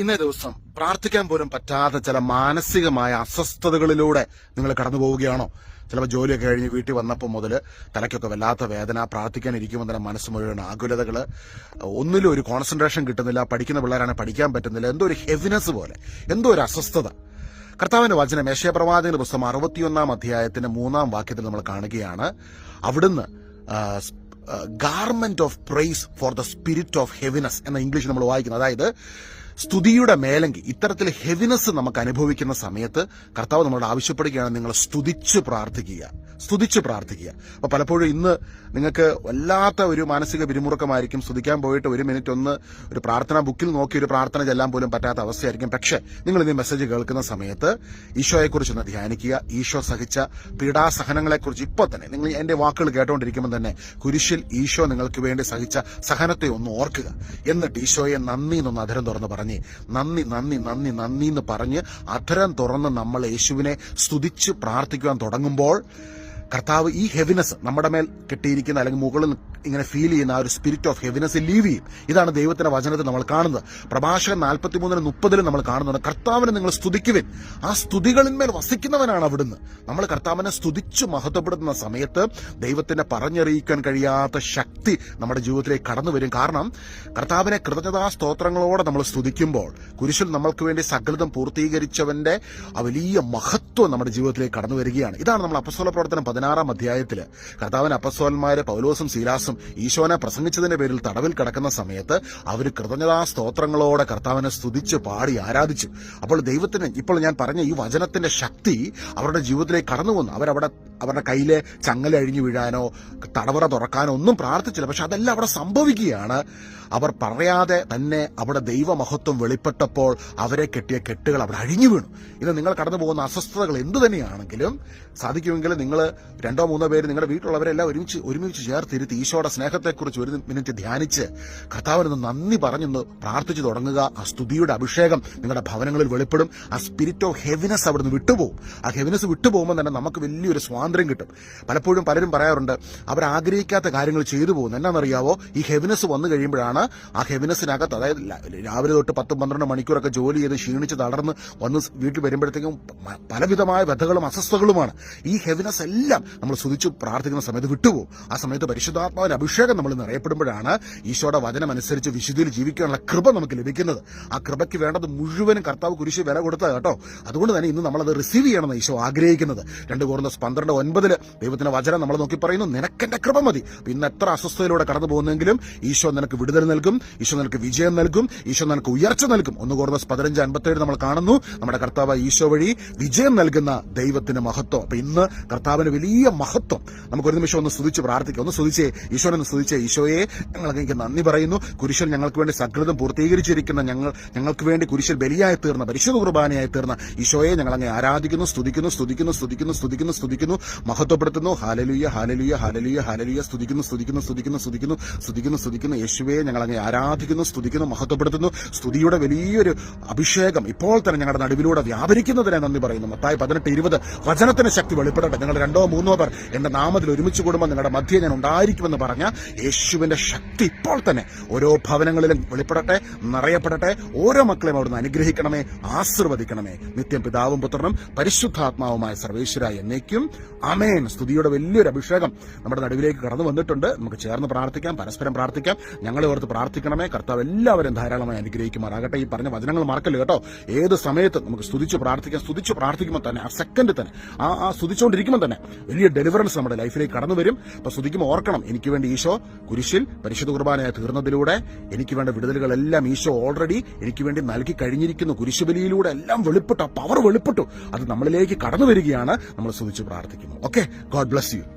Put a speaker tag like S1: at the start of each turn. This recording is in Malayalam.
S1: ഇന്നേ ദിവസം പ്രാർത്ഥിക്കാൻ പോലും പറ്റാത്ത ചില മാനസികമായ അസ്വസ്ഥതകളിലൂടെ നിങ്ങൾ കടന്നു പോവുകയാണോ? ചിലപ്പോൾ ജോലിയൊക്കെ കഴിഞ്ഞ് വീട്ടിൽ വന്നപ്പോൾ മുതൽ തലയ്ക്കൊക്കെ വല്ലാത്ത വേദന പ്രാർത്ഥിക്കാൻ ഇരിക്കുമ്പോൾ തന്നെ മനസ്സ് മുഴുവൻ ആകുലതകൾ ഒന്നിലും ഒരു കോൺസെൻട്രേഷൻ കിട്ടുന്നില്ല പഠിക്കുന്ന പിള്ളേരാണ് പഠിക്കാൻ പറ്റുന്നില്ല. എന്തോ ഒരു ഹെവിനെസ് പോലെ എന്തോ ഒരു അസ്വസ്ഥത. കർത്താവിന്റെ വചനം മേശയപ്രവാചക പുസ്തകം അറുപത്തിയൊന്നാം അധ്യായത്തിന്റെ മൂന്നാം വാക്യത്തിൽ നമ്മൾ കാണുകയാണ്. അവിടുന്ന് garment of praise for the spirit of heaviness എന്ന ഇംഗ്ലീഷ് നമ്മൾ വായിക്കുന്നത്. അതായത് സ്തുതിയുടെ മേലങ്കി ഇത്തരത്തിൽ ഹെവിനെസ് നമുക്ക് അനുഭവിക്കുന്ന സമയത്ത് കർത്താവ് നമ്മളോട് ആവശ്യപ്പെടുകയാണ് നിങ്ങൾ സ്തുതിച്ച് പ്രാർത്ഥിക്കുക സ്തുതിച്ച് പ്രാർത്ഥിക്കുക. അപ്പൊ പലപ്പോഴും ഇന്ന് നിങ്ങൾക്ക് വല്ലാത്ത ഒരു മാനസിക പിരിമുറുക്കമായിരിക്കും. സ്തുതിക്കാൻ പോയിട്ട് ഒരു മിനിറ്റ് ഒന്ന് ഒരു പ്രാർത്ഥന ബുക്കിൽ നോക്കി ഒരു പ്രാർത്ഥന ചെല്ലാൻ പോലും പറ്റാത്ത അവസ്ഥയായിരിക്കും. പക്ഷേ നിങ്ങൾ ഇന്ന് മെസ്സേജ് കേൾക്കുന്ന സമയത്ത് ഈശോയെക്കുറിച്ച് ഒന്ന് ധ്യാനിക്കുക. ഈശോ സഹിച്ച പീഡാസഹനങ്ങളെക്കുറിച്ച് ഇപ്പോൾ തന്നെ നിങ്ങൾ എന്റെ വാക്കുകൾ കേട്ടുകൊണ്ടിരിക്കുമ്പോൾ തന്നെ കുരിശിൽ ഈശോ നിങ്ങൾക്ക് വേണ്ടി സഹിച്ച സഹനത്തെ ഒന്ന് ഓർക്കുക. എന്നിട്ട് ഈശോയെ നന്ദി എന്നൊന്ന് അധരം തുറന്ന് പറഞ്ഞ് നന്ദി നന്ദി നന്ദി നന്ദി എന്ന് പറഞ്ഞ് അധരം തുറന്ന് നമ്മൾ യേശുവിനെ സ്തുതിച്ച് പ്രാർത്ഥിക്കുവാൻ തുടങ്ങുമ്പോൾ കർത്താവ് ഈ ഹെവിനെസ് നമ്മുടെ മേൽ കെട്ടിയിരിക്കുന്ന അല്ലെങ്കിൽ മുകളിൽ ഇങ്ങനെ ഫീൽ ചെയ്യുന്ന ആ ഒരു സ്പിരിറ്റ് ഓഫ് ഹെവിനെസ് ലീവ് ചെയ്യും. ഇതാണ് ദൈവത്തിന്റെ വചനത്തിൽ നമ്മൾ കാണുന്നത്. പ്രഭാഷകൻ നാൽപ്പത്തിമൂന്നിന് മുപ്പതിലും നമ്മൾ കാണുന്നുണ്ട്. കർത്താവിനെ നിങ്ങൾ സ്തുതിക്കുവിൻ. ആ സ്തുതികളിന്മേൽ വസിക്കുന്നവനാണ് അവിടുന്ന്. നമ്മൾ കർത്താവിനെ സ്തുതിച്ച് മഹത്വപ്പെടുത്തുന്ന സമയത്ത് ദൈവത്തിന്റെ പറഞ്ഞറിയിക്കാൻ കഴിയാത്ത ശക്തി നമ്മുടെ ജീവിതത്തിലേക്ക് കടന്നു വരും. കാരണം കർത്താവിനെ കൃതജ്ഞതാ സ്തോത്രങ്ങളോടെ നമ്മൾ സ്തുതിക്കുമ്പോൾ കുരിശിൽ നമ്മൾക്ക് വേണ്ടി സകലതം പൂർത്തീകരിച്ചവന്റെ വലിയ മഹത്വം നമ്മുടെ ജീവിതത്തിലേക്ക് കടന്നു വരികയാണ്. ഇതാണ് നമ്മൾ അപസ്വല പ്രവർത്തനം പതിനാറാം അധ്യായത്തിൽ കർത്താവൻ അപ്പസ്തോലന്മാര് പൗലോസും സീലാസും ഈശോനെ പ്രസംഗിച്ചതിന്റെ പേരിൽ തടവിൽ കിടക്കുന്ന സമയത്ത് അവർ കൃതജ്ഞതാ സ്തോത്രങ്ങളോടെ കർത്താവിനെ സ്തുതിച്ച് പാടി ആരാധിച്ചു. അപ്പോൾ ദൈവത്തിന് ഇപ്പോൾ ഞാൻ പറഞ്ഞ ഈ വചനത്തിന്റെ ശക്തി അവരുടെ ജീവിതത്തിലേക്ക് കടന്നു വന്നു. അവരവിടെ അവരുടെ കയ്യിലെ ചങ്ങല അഴിഞ്ഞു വീഴാനോ തടവറ തുറക്കാനോ ഒന്നും പ്രാർത്ഥിച്ചില്ല. പക്ഷെ അതെല്ലാം അവിടെ സംഭവിക്കുകയാണ്. അവർ പറയാതെ തന്നെ അവിടെ ദൈവമഹത്വം വെളിപ്പെട്ടപ്പോൾ അവരെ കെട്ടിയ കെട്ടുകൾ അവിടെ അഴിഞ്ഞു വീണു. ഇന്ന് നിങ്ങൾ കടന്നു പോകുന്ന അസ്വസ്ഥതകൾ എന്തു തന്നെയാണെങ്കിലും സാധിക്കുമെങ്കിൽ നിങ്ങൾ രണ്ടോ മൂന്നോ പേര് നിങ്ങളുടെ വീട്ടിലുള്ളവരെല്ലാം ഒരുമിച്ച് ഒരുമിച്ച് ചേർത്തിരുത്തി ഈശോയുടെ സ്നേഹത്തെക്കുറിച്ച് ഒരു മിനിറ്റ് ധ്യാനിച്ച് കർത്താവിനൊന്ന് നന്ദി പറഞ്ഞൊന്ന് പ്രാർത്ഥിച്ചു തുടങ്ങുക. ആ സ്തുതിയുടെ അഭിഷേകം നിങ്ങളുടെ ഭവനങ്ങളിൽ വെളിപ്പെടും. ആ സ്പിരിറ്റ് ഓഫ് ഹെവിനെസ് അവിടുന്ന് വിട്ടുപോകും ആ ഹെവിനെസ് വിട്ടുപോകുമ്പോൾ തന്നെ നമുക്ക് വലിയൊരു സ്വാതന്ത്ര്യം കിട്ടും. പലപ്പോഴും പലരും പറയാറുണ്ട് അവർ ആഗ്രഹിക്കാത്ത കാര്യങ്ങൾ ചെയ്തു പോകുന്നു. എന്നാണെന്നറിയാവോ? ഈ ഹെവിനെസ് വന്നു കഴിയുമ്പോഴാണ് ആ ഹെവിനെസിനകത്ത് അതായത് രാവിലെ തൊട്ട് പത്തും പന്ത്രണ്ട് മണിക്കൂറൊക്കെ ജോലി ചെയ്ത് ക്ഷീണിച്ച് തളർന്ന് വന്ന് വീട്ടിൽ വരുമ്പോഴത്തേക്കും പലവിധമായ വ്യഥകളും അസ്വസ്ഥകളുമാണ് ഈ ഹെവിനെസ് എല്ലാം നമ്മൾ സ്തുതിച്ചു പ്രാർത്ഥിക്കുന്ന സമയത്ത് വിട്ടുപോകും. ആ സമയത്ത് പരിശുദ്ധാത്മാവിന്റെ അഭിഷേകം നമ്മൾ നിറയപ്പെടുമ്പോഴാണ് ഈശോയുടെ വചനം അനുസരിച്ച് വിശുദ്ധിയിൽ ജീവിക്കാനുള്ള കൃപ നമുക്ക് ലഭിക്കുന്നത്. ആ കൃപയ്ക്ക് വേണ്ടത് മുഴുവനും കർത്താവ് കുരിശ് വില കൊടുത്തത് കേട്ടോ. അതുകൊണ്ട് തന്നെ ഇന്ന് നമ്മളത് റിസീവ് ചെയ്യണമെന്ന് ഈശോ ആഗ്രഹിക്കുന്നത്. രണ്ട് കോർന്നസ് പന്ത്രണ്ട് ഒൻപതിൽ ദൈവത്തിന്റെ വചനം നമ്മൾ നോക്കി പറയുന്നു നിനക്കെന്റെ കൃപ മതി. ഇന്ന് എത്ര അസ്വസ്ഥതയിലൂടെ കടന്നു പോകുന്നെങ്കിലും ഈശോ നിനക്ക് വിടുതൽ നൽകും ഈശോ നിനക്ക് വിജയം നൽകും ഈശോ നിനക്ക് ഉയർച്ച നൽകും. ഒന്ന് കോർന്നസ് പതിനഞ്ച് അൻപത്തേഴ് നമ്മൾ കാണുന്നു നമ്മുടെ കർത്താവ് ഈശോ വഴി വിജയം നൽകുന്ന ദൈവത്തിന് മഹത്വം. അപ്പൊ ഇന്ന് കർത്താവിന് വലിയ മഹത്വം. നമുക്ക് ഒരു നിമിഷം ഒന്ന് സ്തുതിച്ച് പ്രാർത്ഥിക്കാം. ഒന്ന് സ്തുതിച്ചേ. ഈശോനെ ഒന്ന് സ്തുതിച്ചേ. ഈശോയെ ഞങ്ങൾക്ക് എനിക്ക് നന്ദി പറയുന്നു. കുരിശിൽ ഞങ്ങൾക്ക് വേണ്ടി സകൃതം പൂർത്തീകരിച്ചിരിക്കുന്ന ഞങ്ങൾ ഞങ്ങൾക്ക് വേണ്ടി കുരിശിൽ ബലിയായി തീർന്ന പരിശുദ്ധ കുർബാനയായി തീർന്ന ഈശോയെ ഞങ്ങൾ അങ്ങ് ആരാധിക്കുന്നു സ്തുതിക്കുന്നു സ്തുതിക്കുന്നു സ്തുതിക്കുന്നു സ്തുതിക്കുന്നു സ്തുതിക്കുന്നു മഹത്വപ്പെടുത്തുന്നു. ഹാലലുയ ഹാലലുയ ഹാലലുയ ഹാലലുയ. സ്തുതിക്കുന്നു സ്തുതിക്കുന്നു സ്തുതിക്കുന്നു സ്തുതിക്കുന്നു സ്തുതിക്കുന്നു സ്തുതിക്കുന്നു. യേശുവെ ഞങ്ങൾ അങ്ങ് ആരാധിക്കുന്നു സ്തുതിക്കുന്നു മഹത്വപ്പെടുത്തുന്നു. സ്തുതിയുടെ വലിയൊരു അഭിഷേകം ഇപ്പോൾ തന്നെ ഞങ്ങളുടെ നടുവിലൂടെ വ്യാപരിക്കുന്നതിനെ നന്ദി പറയുന്നു. മത്തായി പതിനെട്ട് ഇരുപത്. വചനത്തിന് ശക്തി വെളിപ്പെടട്ടെ. ഞങ്ങൾ രണ്ടോ മൂന്നോ പേർ എന്റെ നാമത്തിൽ ഒരുമിച്ച് കൂടുമ്പോൾ നിങ്ങളുടെ മധ്യേ ഞാൻ ഉണ്ടായിരിക്കുമെന്ന് പറഞ്ഞ യേശുവിന്റെ ശക്തി ഇപ്പോൾ തന്നെ ഓരോ ഭവനങ്ങളിലും വെളിപ്പെടട്ടെ നിറയപ്പെടട്ടെ. ഓരോ മക്കളെയും അവിടുന്ന് അനുഗ്രഹിക്കണമേ ആശീർവദിക്കണമേ. നിത്യം പിതാവും പുത്രനും പരിശുദ്ധാത്മാവുമായ സർവേശ്വര എന്നേക്കും. അമേൻ സ്തുതിയുടെ വലിയൊരു അഭിഷേകം നമ്മുടെ നടുവിലേക്ക് കടന്നു വന്നിട്ടുണ്ട്. നമുക്ക് ചേർന്ന് പ്രാർത്ഥിക്കാം പരസ്പരം പ്രാർത്ഥിക്കാം. ഞങ്ങളെ ഓർത്ത് പ്രാർത്ഥിക്കണമേ. കർത്താവ് എല്ലാവരും ധാരാളമായി അനുഗ്രഹിക്കുമാറാകട്ടെ. ഈ പറഞ്ഞ വചനങ്ങൾ മറക്കല്ല കേട്ടോ? ഏത് സമയത്ത് നമുക്ക് സ്തുതിച്ച് പ്രാർത്ഥിക്കാം. സ്തുതിച്ച് പ്രാർത്ഥിക്കുമ്പോൾ തന്നെ ആ സെക്കൻഡ് തന്നെ ആ ആ സ്തുതിച്ചുകൊണ്ടിരിക്കുമ്പോൾ തന്നെ വലിയ ഡെലിവറൻസ് നമ്മുടെ ലൈഫിലേക്ക് കടന്നു വരും. അപ്പൊ ശ്രദ്ധിക്കുമ്പോൾ ഓർക്കണം എനിക്ക് വേണ്ടി ഈശോ കുരിശിൽ പരിശുദ്ധ കുർബാനയായി തീർന്നതിലൂടെ എനിക്ക് വേണ്ട വിടുതലുകളെല്ലാം ഈശോ ഓൾറെഡി എനിക്ക് വേണ്ടി നൽകി കഴിഞ്ഞിരിക്കുന്നു. കുരിശുബലിയിലൂടെ എല്ലാം വെളിപ്പെട്ടു ആ പവർ വെളിപ്പെട്ടു. അത് നമ്മളിലേക്ക് കടന്നു വരികയാണ്. നമ്മൾ സ്തുതിച്ച് പ്രാർത്ഥിക്കുന്നു. Okay God bless you